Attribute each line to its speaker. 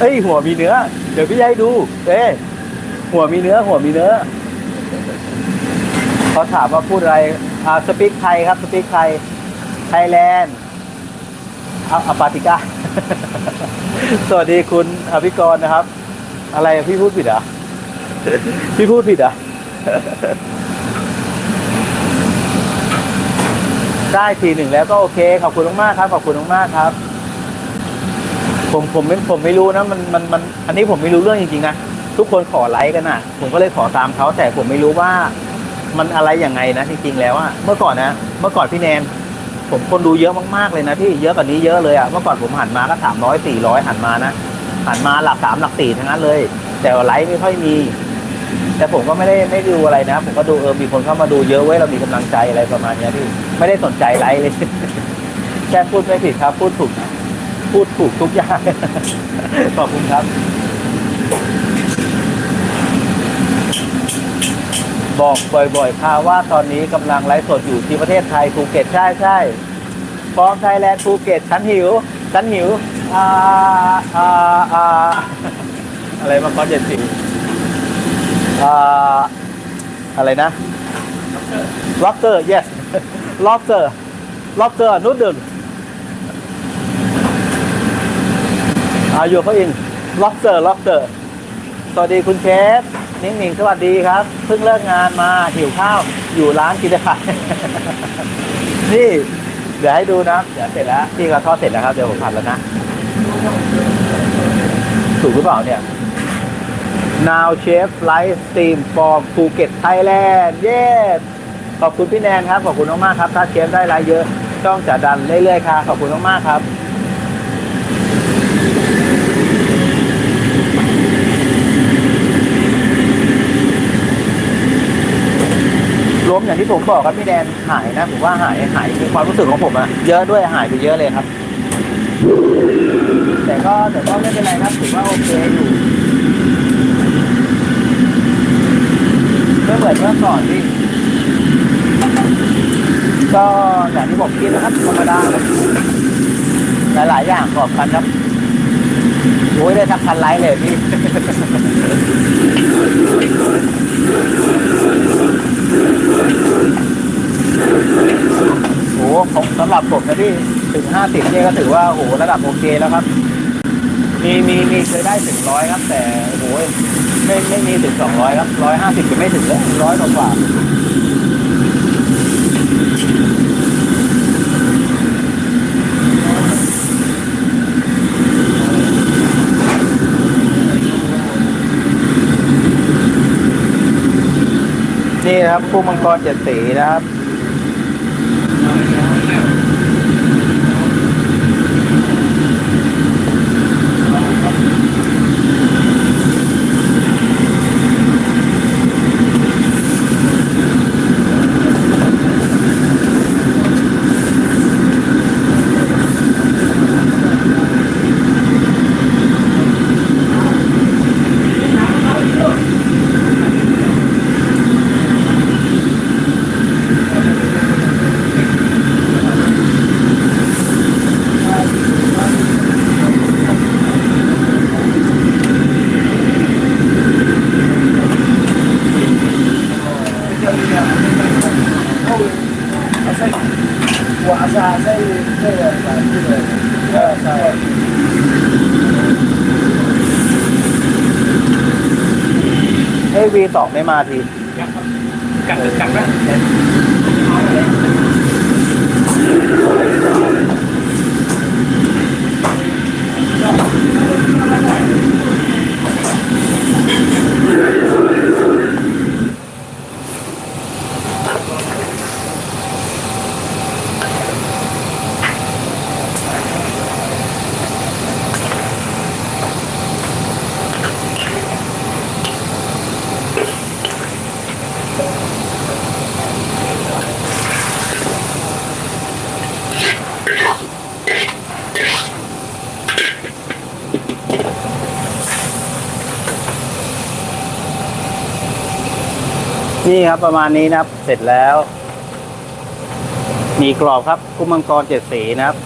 Speaker 1: เอ้ยหัวมีเนื้อ เดี๋ยวพี่ให้ดู เอ้หัวมีเนื้อ หัวมีเนื้อเขาถามว่าพูดอะไร อ่าสปิกไทยครับ สปิกไทย ไทยแลนด์อาปาติกาสวัสดีคุณอภิกรนะครับ อะไรพี่พูดผิดอะ พี่พูดผิดอะ ได้ทีหนึ่งแล้วก็โอเค ขอบคุณมากๆครับ ขอบคุณมากๆครับ ผมผมไม่ผมไม่รู้นะมันมันมันอันนี้ผมไม่รู้เรื่องจริงๆนะทุกคนขอไลค์กันอะ ผมก็เลยขอตามเขาแต่ผมไม่รู้ว่ามันอะไรยังไงนะจริงๆแล้วอะเมื่อก่อนนะเมื่อก่อนพี่แนนผมคนดูเยอะมากๆเลยนะพี่เยอะกว่านี้เยอะเลยอะเมื่อก่อนผมหันมาก็สามร้อยสี่ร้อยหันมานะหันมาหลักสามหลักสี่ทั้งนั้นเลย แต่ไลค์ไม่ค่อยมี แต่ผมก็ไม่ได้ไม่ดูอะไรนะ ผมก็ดูเออมีคนเข้ามาดูเยอะเว้ยเรามีกำลังใจอะไรประมาณนี้พี่ไม่ได้สนใจไลค์เลยแค่พูดไม่ผิดครับพูดถูก พูดถูกทุกอย่าง ขอบคุณครับ บอกบ่อยๆค่ะว่าตอนนี้กำลังไลฟ์สดอยู่ที่ประเทศไทยภูเก็ตใช่ใช่ฟอร์มไทยแลนด์ภูเก็ตฉันหิวฉันหิวอ่าอ่าอ่าอะไรมาคอนเจ็ดสิอ่าอะไรนะ lobster yes lobster lobster noodle อาอ อยู่เขาอิน lobster lobster สวัสดีคุณเชฟนิ่งหนิงสวัสดีครับ เพิ่งเลิกงานมาหิวข้าวอยู่ร้านกินได้ค่ะนี่ เดี๋ยวให้ดูนะ เดี๋ยวเสร็จแล้วพี่ก็ทอดเสร็จแล้วครับ เดี๋ยวผมผัดแล้วนะ ถูกหรือเปล่าเนี่ย Now Chef Live Stream from Phuket Thailand เย้ขอบคุณพี่แนนครับ ขอบคุณมากๆครับ ถ้าเชฟได้รายเยอะ ต้องจะดันเรื่อยๆค่ะ ขอบคุณมากๆครับ รวม อย่างที่ผมบอกครับพี่แดนหายนะผมว่าหายหายคือความรู้สึกของผมอะเยอะด้วยหายไปเยอะเลยครับ แต่ก็แต่ก็ไม่เป็นไรครับถือว่าโอเคอยู่ไม่เหมือนเมื่อก่อนที่ก็อย่างที่ผมคิดนะครับธรรมดาครับหลายอย่างกอบกันครับโอ้ยได้ทักพันไลค์เลยพี่ โอ้โหสำหรับผมนะพี่ถึงห้าสิบเนี่ยก็ถือว่าโอ้โหระดับโอเคแล้วครับ มีมีมีเคยได้ถึงร้อยครับ แต่โอ้โหไม่ไม่มีถึงสองร้อยครับร้อยห้าสิบจะไม่ถึงแล้วร้อยกว่านี่นะครับผู้มังกรเจ็ดสีนะครับ
Speaker 2: Amen. وعسى
Speaker 1: เฮ้วีสองไม่มาที
Speaker 2: กลัดกลับนะ
Speaker 1: นี่ครับประมาณนี้นะครับ เสร็จแล้ว มีกรอบครับกุ้งมังกรเจ็ดสีนะครับ